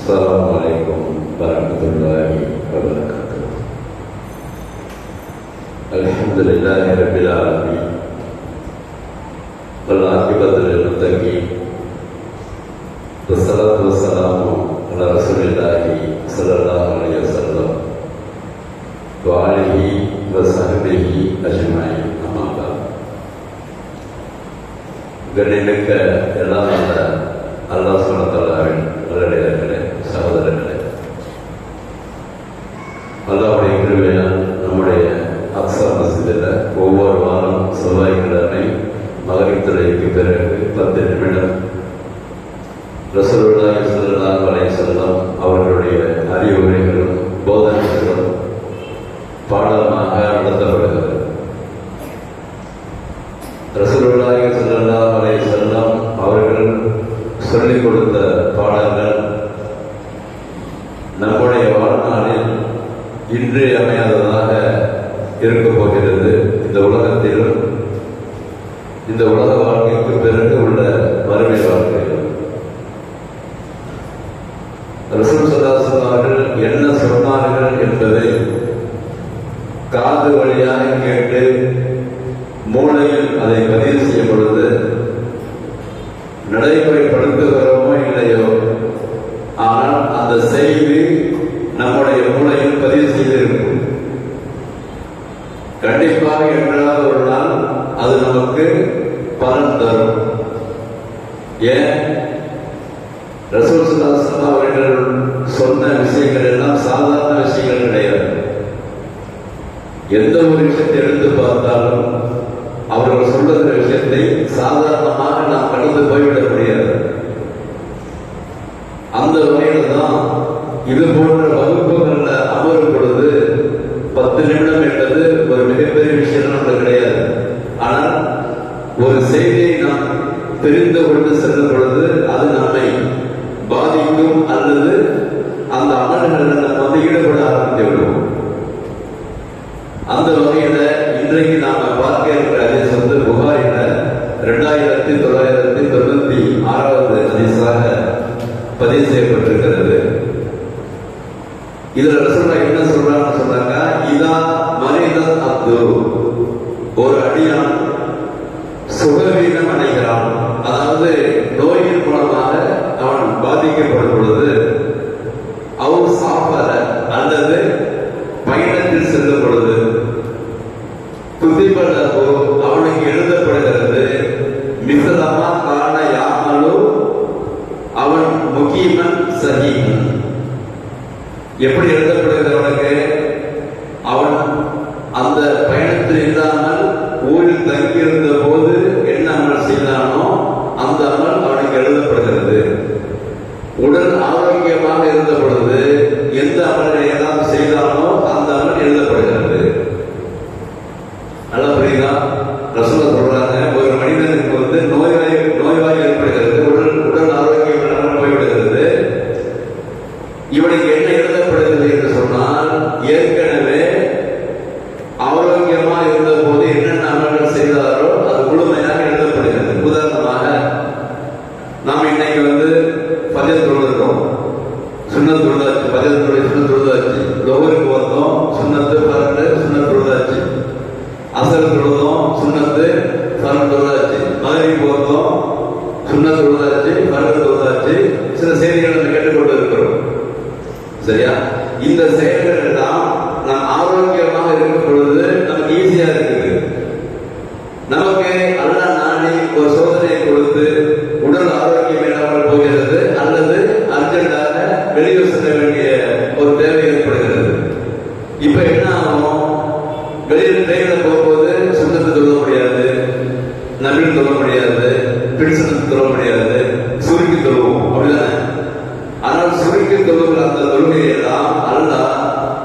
السلام عليكم ورحمة الله وبركاته الحمد لله رب العالمين والعاقبة للمتقين والصلاة والسلام على رسول الله صلى الله عليه وسلم وآله وصحبه أجمعين أما بعد கண்ணிமிக்க எல்லாம் ரசூலுல்லாஹி ஸல்லல்லாஹு அலைஹி வஸல்லம் அவர்களுடைய அறிவுரைகளும் போதனைகளும் பாடமாக நடத்தப்படுகிறது. ரசூலுல்லாஹி ஸல்லல்லாஹு அலைஹி வஸல்லம் அவர்கள் சொல்லிக் கொடுத்த பாடங்கள் நம்முடைய வாழ்நாளில் இன்று அமையாததாக இருக்க போகிறது. இந்த உலகத்திலும் இந்த உலக மூளையில் அதை பதிவு செய்யும் பொழுது நடைமுறைப்படுத்துகிறோமோ இல்லையோ? ஆனால் அந்த செய்தி நம்முடைய மூளையில் பதிவு செய்திருக்கும். கண்டிப்பாக என்றாவது ஒரு நாள் அது நமக்கு பலன் தரும். ஏன்? ரசூல் சுல்லாசன் அவர்கள் சொன்ன விஷயங்கள் எல்லாம் சாதாரண விஷயங்கள் கிடையாது. எந்த ஒரு விஷயத்தை எடுத்து பார்த்தாலும் அவர்கள் விஷயத்தை சாதாரணமாக நாம் கடந்து போய்விட முடியாது. அந்த வகையில தான் இது போன்ற வகுப்புகள்ல அமரும் பொழுது பத்து நிமிடம் என்பது ஒரு மிகப்பெரிய விஷயம் நமக்கு கிடையாது. ஆனால் ஒரு செய்தியை நாம் தெரிந்து கொண்டு செல்லும் பொழுது அது நம்மை பாதிக்கும் அல்லது பதிவு செய்யப்பட்டிருக்கிறது. இதுல ரசூல்லா என்ன சொல்றான்னு சொன்னாங்க இதா மனிதன் அத்து ஒரு அடியான் சுகவீனம் அடைகிறான். அதாவது நோயின் மூலமாக அவன் பாதிக்கப்படும் பொழுது இவனுக்கு என்ன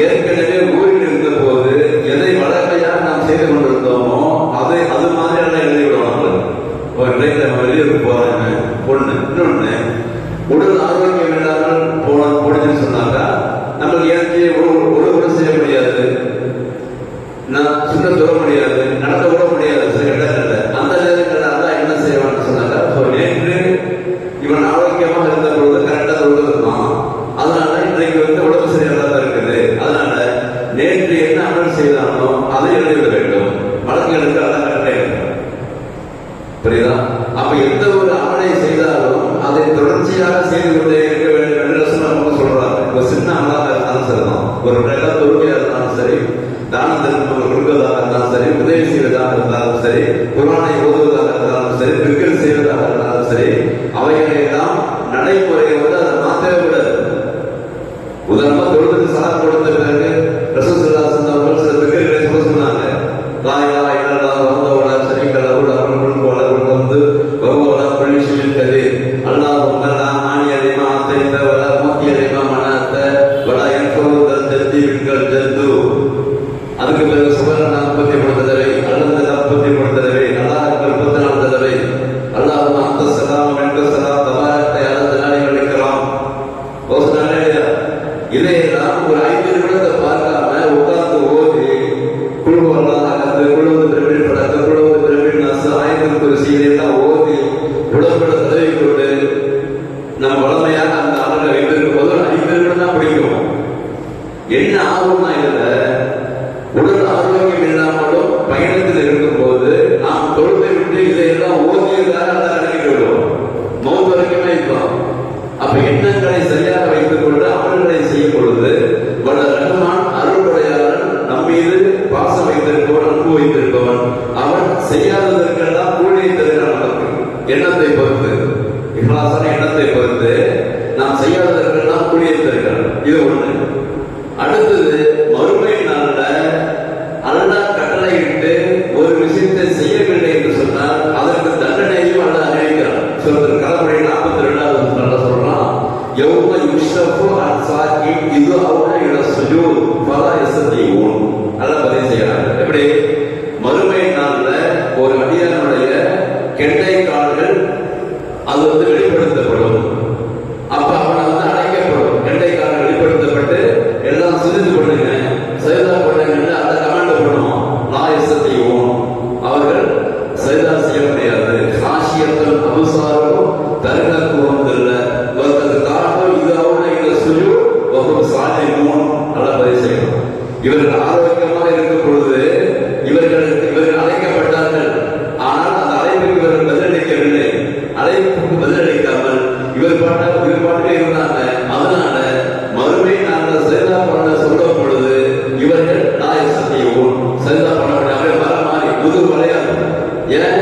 ஏற்கனவே நிலை இருக்க வேண்டும் என்று ரசூல் நமக்கு சொல்றாங்க ஒரு சின்ன அமலாக இருந்தாலும் சரிதான் ஒரு நல்ல தொழுகையா இருந்தாலும் சரி தான தர்மங்கள் கொடுப்பதாக இருந்தாலும் சரி உதவி செய்வதாக இருந்தாலும் சரி குரானை அல்லாஹ் அந்த சலாம் என்ற சலாம் தபாரத்தை அல்லது நாளிகள் அளிக்கலாம் யோசனை இல்லையா? ஒரு ஐந்து நிமிடத்தை பார்க்காம உட்கார்ந்து ஓதி குழுவெல்லாம் அந்த குழுவது பிரமிழ் படக்க குழுவது பிரமிழ் நாசு ஆயிரத்தி ஒரு சீதையெல்லாம் ஓதி உடம்புல தடவி கொண்டு நம்ம வளமையாக அந்த அமலை வைத்திருக்கும் போது ஒரு ஐந்து நிமிடம் தான் பிடிக்கும் என்ன ஆகும்னா இதுல உடல் ஆரோக்கியம் இல்லாமலும் பயணத்தில் இருக்கும் போது நாம் தொழுதை விட்டு இதையெல்லாம் ஓதியதாக அந்த அடங்கிட்டு விடுவோம். மௌத் வரைக்குமே இருக்கும் அப்ப எண்ணங்களை சரியாக வைத்துக் கொண்டு அமல்களை செய்யும் பொழுது வல்ல ரகுமான் அருள்படையாளன் உடையாளன் மீது பாசம் வைத்திருப்பவன் அன்பு வைத்திருப்பவன். அவன் செய்யாதது யுஷ்ரஃபு அன் சாக்கி இது அவுன இல சுஜூத் ஃபலா யஸ்தீஊன் அல்லாஹ் அழைப்புக்கு பதிலளிக்காமல் இவர் பாட்ட இவர் பாட்டே இருந்தாங்க அதனால மறுமை நாங்கள் சரிதா பண்ண சொல்லும் பொழுது இவர்கள் நாய் சத்தியவும் சரிதா பண்ண முடியாம வர மாதிரி புது வளையாது ஏன்?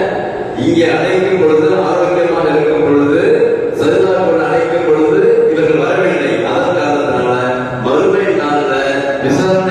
இங்கே அழைக்கும் பொழுது ஆரோக்கியமாக இருக்கும் பொழுது சரிதா பண்ண அழைக்கும் பொழுது இவர்கள் வரவில்லை. அதன் காரணத்தினால மறுமை நாள்ல விசாரணை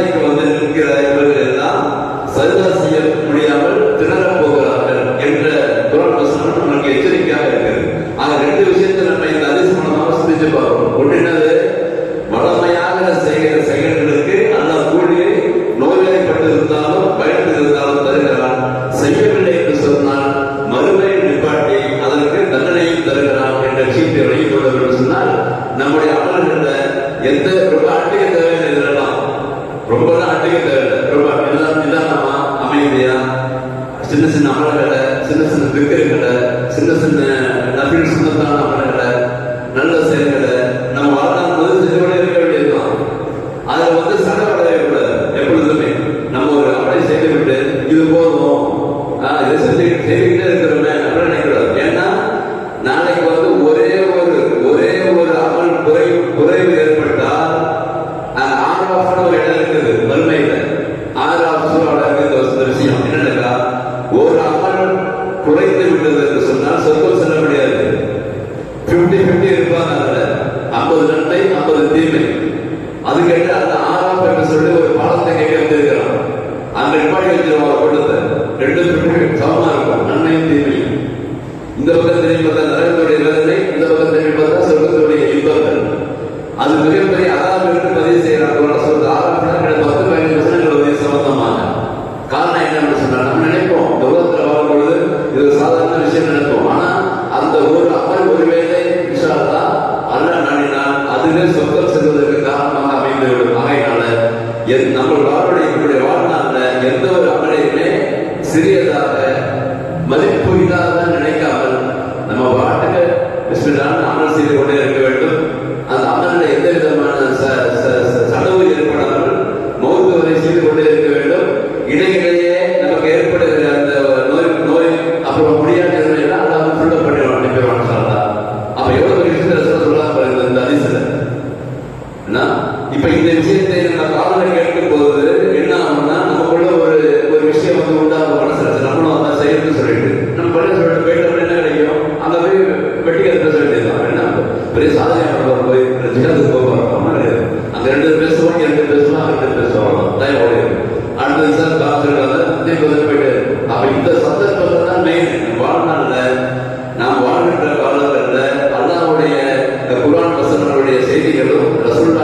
இந்த பக்கம் திரும்பி பார்த்தா நரகத்துடைய வேதனை இந்த பக்கம் திரும்பி பார்த்தா சொர்க்கத்துடைய இன்பங்கள் அது மிகப்பெரிய அதாவது என்று பதிவு செய்யறாங்க சொல்றது ஆறாம் பத்து பதினஞ்சு வருஷங்கள் வந்து சம்பந்தமாக. காரணம் என்னன்னு சொன்னா நம்ம நினைப்போம் இந்த உலகத்துல வாழும் பொழுது இது ஒரு சாதாரண விஷயம் நினைப்போம். ஆனா அந்த ஒரு அமல் ஒருவேளை விஷாலா அல்ல நாடினால் அதுவே சொர்க்கம் செல்வதற்கு காரணமாக அமைந்து விடும் ஆகையினால நம்மளுடைய நம்ம வாழ்வுடைய நம்முடைய வாழ்நாள்ல எந்த ஒரு அமலையுமே சிறிய பெரிய சாதனை பண்ணுவார் போய் ஜிடத்துக்கு போவார் அந்த ரெண்டு பேர் பேசுவாங்க ரெண்டு பேசுவாங்க ரெண்டு பேசுவாங்க தான் ஓடி அடுத்தது சார் காமிச்சிருக்காங்க அதே பதில் போயிட்டு அப்ப இந்த சந்தர்ப்பத்தை தான் மெயின் வாழ்நாள்ல நாம் வாழ்கின்ற காலகட்டத்தில் அல்லாவுடைய குரான் வசனங்களுடைய செய்திகளும் ரசூல்